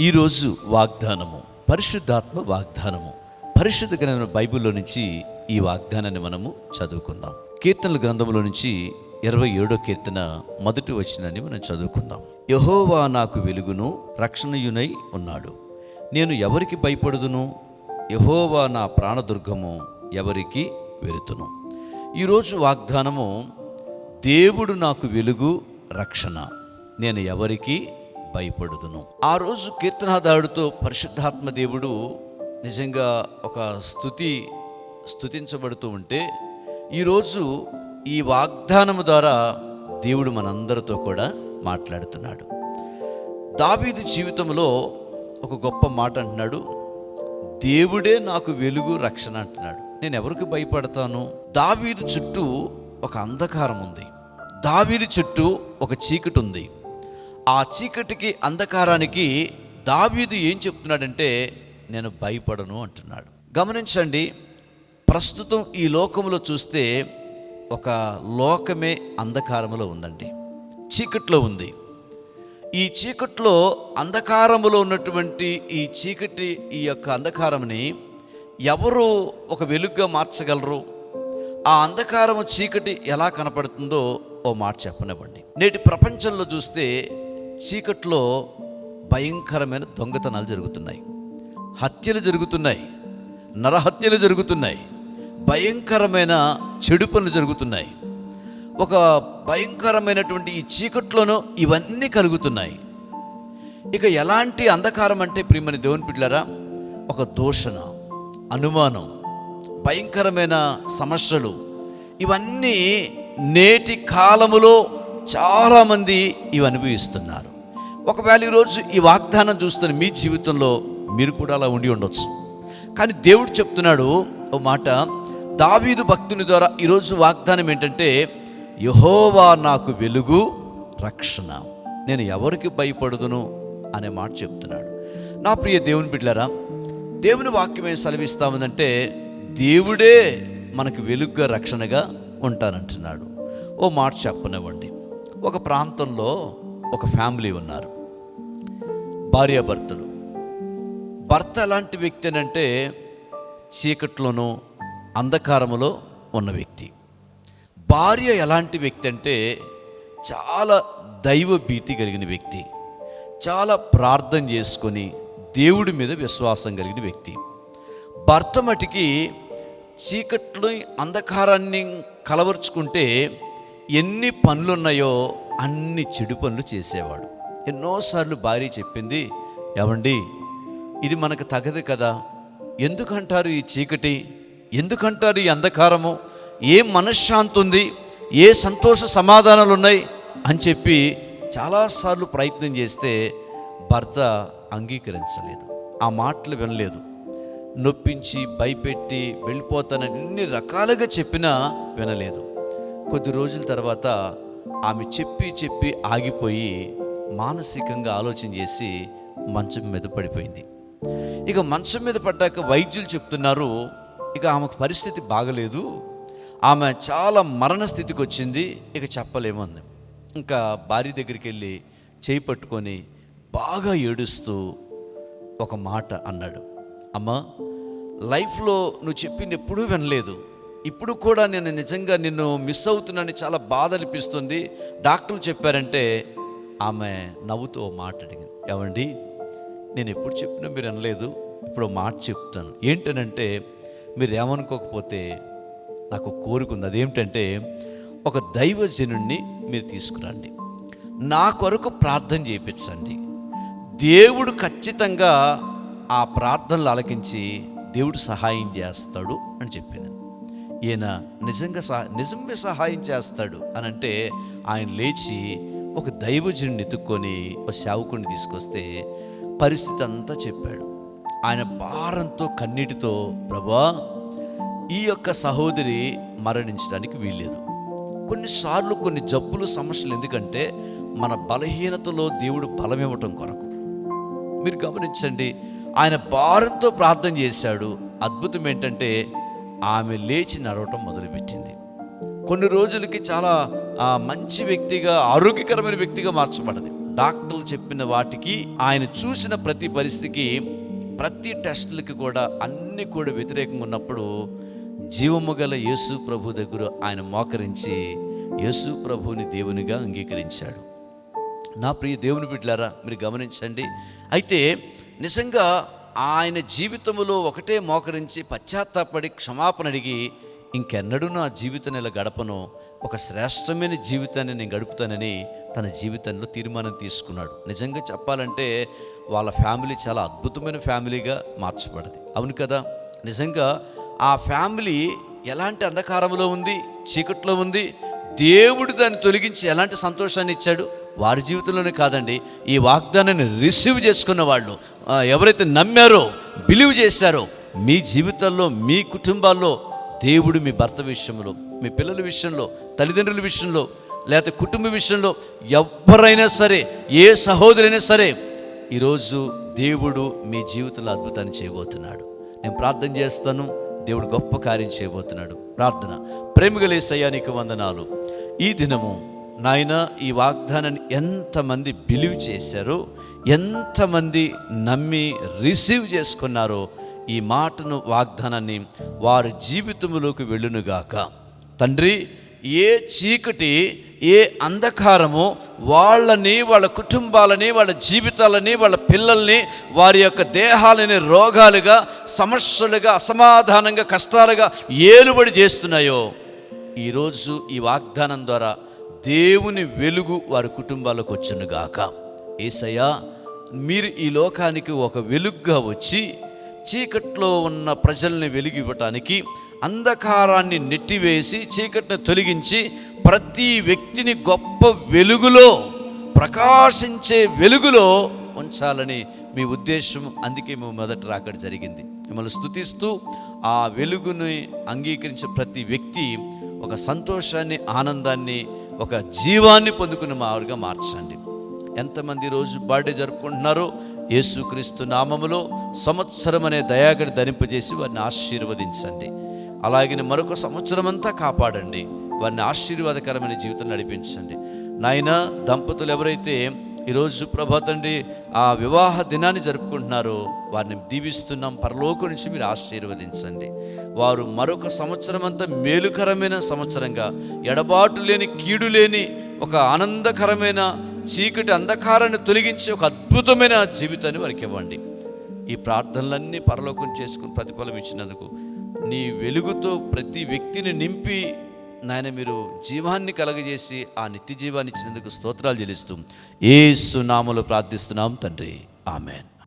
ఈరోజు వాగ్దానము పరిశుద్ధాత్మ వాగ్దానము. పరిశుద్ధ గ్రంథం బైబిల్లో నుంచి ఈ వాగ్దానాన్ని మనము చదువుకుందాం. కీర్తనల గ్రంథంలో నుంచి ఇరవై ఏడో కీర్తన మొదటి వచ్చినని మనం చదువుకుందాం. యహోవా నాకు వెలుగును రక్షణయునై ఉన్నాడు. నేను ఎవరికి భయపడుదును? యహోవా నా ప్రాణదుర్గము ఎవరికి వెరుతును ఈరోజు వాగ్దానము దేవుడు నాకు వెలుగు రక్షణ. నేను ఎవరికి భయపడుదును. ఆ రోజు కీర్తనాదారుడితో పరిశుద్ధాత్మ దేవుడు నిజంగా ఒక స్థుతి స్థుతించబడుతూ ఉంటే ఈరోజు ఈ వాగ్దానము ద్వారా దేవుడు మనందరితో కూడా మాట్లాడుతున్నాడు. దావీదు జీవితంలో ఒక గొప్ప మాట అంటున్నాడు దేవుడే నాకు వెలుగు రక్షణ అంటున్నాడు. నేను ఎవరికి భయపడతాను? దావీదు చుట్టూ ఒక అంధకారం ఉంది దావీదు చుట్టూ ఒక చీకటి ఉంది. ఆ చీకటికి అంధకారానికి దావీదు ఏం చెప్తున్నాడంటే నేను భయపడను అంటున్నాడు. గమనించండి ప్రస్తుతం ఈ లోకంలో చూస్తే ఒక లోకమే అంధకారంలో ఉందండి. చీకట్లో ఉంది. ఈ చీకట్లో అంధకారములో ఉన్నటువంటి ఈ చీకటి ఈ యొక్క అంధకారంని ఎవరు ఒక వెలుగుగా మార్చగలరు? ఆ అంధకారము చీకటి ఎలా కనపడుతుందో ఓ మాట చెప్పనివ్వండి. నేటి ప్రపంచంలో చూస్తే చీకట్లో భయంకరమైన దొంగతనాలు జరుగుతున్నాయి. హత్యలు జరుగుతున్నాయి. నరహత్యలు జరుగుతున్నాయి. భయంకరమైన చెడు పనులు జరుగుతున్నాయి. ఒక భయంకరమైనటువంటి ఈ చీకట్లోనూ ఇవన్నీ కలుగుతున్నాయి. ఇక ఎలాంటి అంధకారం అంటే ప్రియమని దేవుని పిల్లరా ఒక దూషణ అనుమానం భయంకరమైన సమస్యలు ఇవన్నీ నేటి కాలములో చాలామంది ఇవి అనుభవిస్తున్నారు. ఒకవేళ ఈరోజు ఈ వాగ్దానం చూస్తున్న మీ జీవితంలో మీరు కూడా అలా ఉండి ఉండొచ్చు. కానీ దేవుడు చెప్తున్నాడు ఓ మాట దావీదు భక్తుని ద్వారా ఈరోజు వాగ్దానం ఏంటంటే యహోవా నాకు వెలుగు రక్షణ. నేను ఎవరికి భయపడదును అనే మాట చెప్తున్నాడు. నా ప్రియ దేవుని బిడ్డలారా దేవుని వాక్యం ఏం సెలవిస్తామందంటే దేవుడే మనకు వెలుగుగా రక్షణగా ఉంటానంటున్నాడు. ఓ మాట చెప్పనివ్వండి. ఒక ప్రాంతంలో ఒక ఫ్యామిలీ ఉన్నారు. భార్యాభర్తలు. భర్త ఎలాంటి వ్యక్తి అంటే చీకట్లోనూ అంధకారములో ఉన్న వ్యక్తి. భార్య ఎలాంటి వ్యక్తి అంటే చాలా దైవ భీతి కలిగిన వ్యక్తి. చాలా ప్రార్థన చేసుకొని దేవుడి మీద విశ్వాసం కలిగిన వ్యక్తి. భర్త మటుకి చీకట్లో అంధకారాన్ని కలవరుచుకుంటే ఎన్ని పనులున్నాయో అన్ని చెడు పనులు చేసేవాడు. ఎన్నోసార్లు భార్య చెప్పింది ఏమండి ఇది మనకు తగదు కదా. ఎందుకంటారు ఈ చీకటి? ఎందుకంటారు ఈ అంధకారము? ఏ మనశ్శాంతి ఉంది ఏ సంతోష సమాధానాలు ఉన్నాయి అని చెప్పి చాలాసార్లు ప్రయత్నం చేస్తే భర్త అంగీకరించలేదు. ఆ మాటలు వినలేదు. నొప్పించి భయపెట్టి వెళ్ళిపోతానని ఎన్ని రకాలుగా చెప్పినా వినలేదు. కొద్ది రోజుల తర్వాత ఆమె చెప్పి చెప్పి ఆగిపోయి మానసికంగా ఆలోచన చేసి మంచం మీద పడిపోయింది. ఇక మంచం మీద పడ్డాక వైద్యులు చెప్తున్నారు ఇక ఆమెకు పరిస్థితి బాగలేదు ఆమె చాలా మరణ స్థితికి వచ్చింది ఇక చెప్పలేమంది ఇంకా భార్య దగ్గరికి వెళ్ళి చేయి పట్టుకొని బాగా ఏడుస్తూ ఒక మాట అన్నాడు. అమ్మా లైఫ్లో నువ్వు చెప్పింది ఎప్పుడూ వినలేదు. ఇప్పుడు కూడా నేను నిజంగా నిన్ను మిస్ అవుతున్నానని చాలా బాధ అనిపిస్తుంది. డాక్టర్లు చెప్పారంటే ఆమె నవ్వుతూ ఓ మాట అడిగింది. ఏమండి నేను ఎప్పుడు చెప్పినా మీరు అనలేదు ఇప్పుడు మాట చెప్తాను. ఏంటనంటే మీరు ఏమనుకోకపోతే నాకు కోరిక ఉంది. అదేమిటంటే ఒక దైవజనుణ్ణి మీరు తీసుకురండి. నా కొరకు ప్రార్థన చేయించండి. దేవుడు ఖచ్చితంగా ఆ ప్రార్థనలు ఆలకించి దేవుడు సహాయం చేస్తాడు అని చెప్పాను ఈయన నిజంగా సహా నిజమే సహాయం చేస్తాడు అని అంటే ఆయన లేచి ఒక దైవజుని ఎత్తుక్కొని ఒక సేవకుని తీసుకొస్తే పరిస్థితి అంతా చెప్పాడు. ఆయన భారంతో కన్నీటితో ప్రభా ఈ యొక్క సహోదరి మరణించడానికి వీల్లేదు. కొన్నిసార్లు కొన్ని జబ్బులు సమస్యలు ఎందుకంటే మన బలహీనతలో దేవుడు బలం ఇవ్వటం కొరకు. మీరు గమనించండి ఆయన భారంతో ప్రార్థన చేశాడు. అద్భుతం ఏంటంటే ఆమె లేచి నడవటం మొదలుపెట్టింది. కొన్ని రోజులకి చాలా ఆ, మంచి వ్యక్తిగా ఆరోగ్యకరమైన వ్యక్తిగా మార్చబడదు డాక్టర్లు చెప్పిన వాటికి ఆయన చూసిన ప్రతి పరిస్థితికి ప్రతి టెస్టులకి కూడా అన్ని కూడా వ్యతిరేకంగా ఉన్నప్పుడు జీవము గల యేసు ప్రభు దగ్గర ఆయన మోకరించి యేసు ప్రభుని దేవునిగా అంగీకరించాడు. నా ప్రియ దేవుని బిడ్డలారా మీరు గమనించండి. అయితే నిజంగా ఆయన జీవితంలో ఒకటే మోకరించి పశ్చాత్తాపడి క్షమాపణ అడిగి ఇంకెన్నడూ నా జీవితం ఇలా గడపను ఒక శ్రేష్టమైన జీవితాన్ని నేను గడుపుతానని తన జీవితంలో తీర్మానం తీసుకున్నాడు. నిజంగా చెప్పాలంటే వాళ్ళ ఫ్యామిలీ చాలా అద్భుతమైన ఫ్యామిలీగా మార్చబడింది. అవును కదా? నిజంగా ఆ ఫ్యామిలీ ఎలాంటి అంధకారంలో ఉంది చీకట్లో ఉంది? దేవుడు దాన్ని తొలగించి ఎలాంటి సంతోషాన్ని ఇచ్చాడు? వారి జీవితంలోనే కాదండి ఈ వాగ్దానాన్ని రిసీవ్ చేసుకున్న వాళ్ళు ఎవరైతే నమ్మారో బిలీవ్ చేశారో మీ జీవితాల్లో మీ కుటుంబాల్లో దేవుడు మీ భర్త విషయంలో మీ పిల్లల విషయంలో తల్లిదండ్రుల విషయంలో లేకపోతే కుటుంబ విషయంలో ఎవరైనా సరే ఏ సహోదరైనా సరే ఈరోజు దేవుడు మీ జీవితంలో అద్భుతాన్ని చేయబోతున్నాడు. నేను ప్రార్థన చేస్తాను దేవుడు గొప్ప కార్యం చేయబోతున్నాడు. ప్రార్థన. ప్రేమిగలేసయ్యా నీకు వందనాలు. ఈ దినము నాయన ఈ వాగ్దానాన్ని ఎంతమంది బిలీవ్ చేశారో ఎంతమంది నమ్మి రిసీవ్ చేసుకున్నారో ఈ మాటను వాగ్దానాన్ని వారి జీవితంలోకి వెళ్ళునుగాక తండ్రి ఏ చీకటి ఏ అంధకారము వాళ్ళని వాళ్ళ కుటుంబాలని వాళ్ళ జీవితాలని వాళ్ళ పిల్లల్ని వారి యొక్క దేహాలని రోగాలుగా సమస్యలుగా అసమాధానంగా కష్టాలుగా ఏలుబడి చేస్తున్నాయో. ఈరోజు ఈ వాగ్దానం ద్వారా దేవుని వెలుగు వారి కుటుంబాలకు వచ్చునుగాక ఏసయ్యా మీరు ఈ లోకానికి ఒక వెలుగుగా వచ్చి చీకట్లో ఉన్న ప్రజల్ని వెలిగివ్వటానికి అంధకారాన్ని నెట్టివేసి చీకటిని తొలగించి ప్రతి వ్యక్తిని గొప్ప వెలుగులో ప్రకాశించే వెలుగులో ఉంచాలని మీ ఉద్దేశం. అందుకే మేము మొదట రాకడ జరిగింది. మిమ్మల్ని స్తుతిస్తూ ఆ వెలుగుని అంగీకరించిన ప్రతి వ్యక్తి ఒక సంతోషాన్ని ఆనందాన్ని ఒక జీవాన్ని పొందుకున్న మారుగా మార్చండి. ఎంతమంది రోజు బర్త్డే జరుపుకుంటున్నారో యేసుక్రీస్తు నామములో సంవత్సరం అనే దయాగడి ధరింపజేసి వారిని ఆశీర్వదించండి. అలాగే మరొక సంవత్సరం అంతా కాపాడండి. వారిని ఆశీర్వాదకరమైన జీవితం నడిపించండి. నాయన దంపతులు ఎవరైతే ఈరోజు ప్రభాతండి ఆ వివాహ దినాన్ని జరుపుకుంటున్నారో వారిని దీవిస్తున్నాం. పరలోక నుంచి మీరు ఆశీర్వదించండి. వారు మరొక సంవత్సరం అంతా మేలుకరమైన సంవత్సరంగా ఎడబాటు లేని కీడు లేని ఒక ఆనందకరమైన చీకటి అంధకారాన్ని తొలగించి ఒక అద్భుతమైన జీవితాన్ని వారికి ఇవ్వండి. ఈ ప్రార్థనలన్నీ పరలోకం చేసుకుని ప్రతిఫలం ఇచ్చినందుకు నీ వెలుగుతో ప్రతి వ్యక్తిని నింపి నాయన మీరు జీవాన్ని కలగజేసి ఆ నిత్య జీవాన్ని ఇచ్చినందుకు స్తోత్రాలు చెల్లిస్తూ ఏ సునామలు ప్రార్థిస్తున్నాం తండ్రి. ఆమెన్.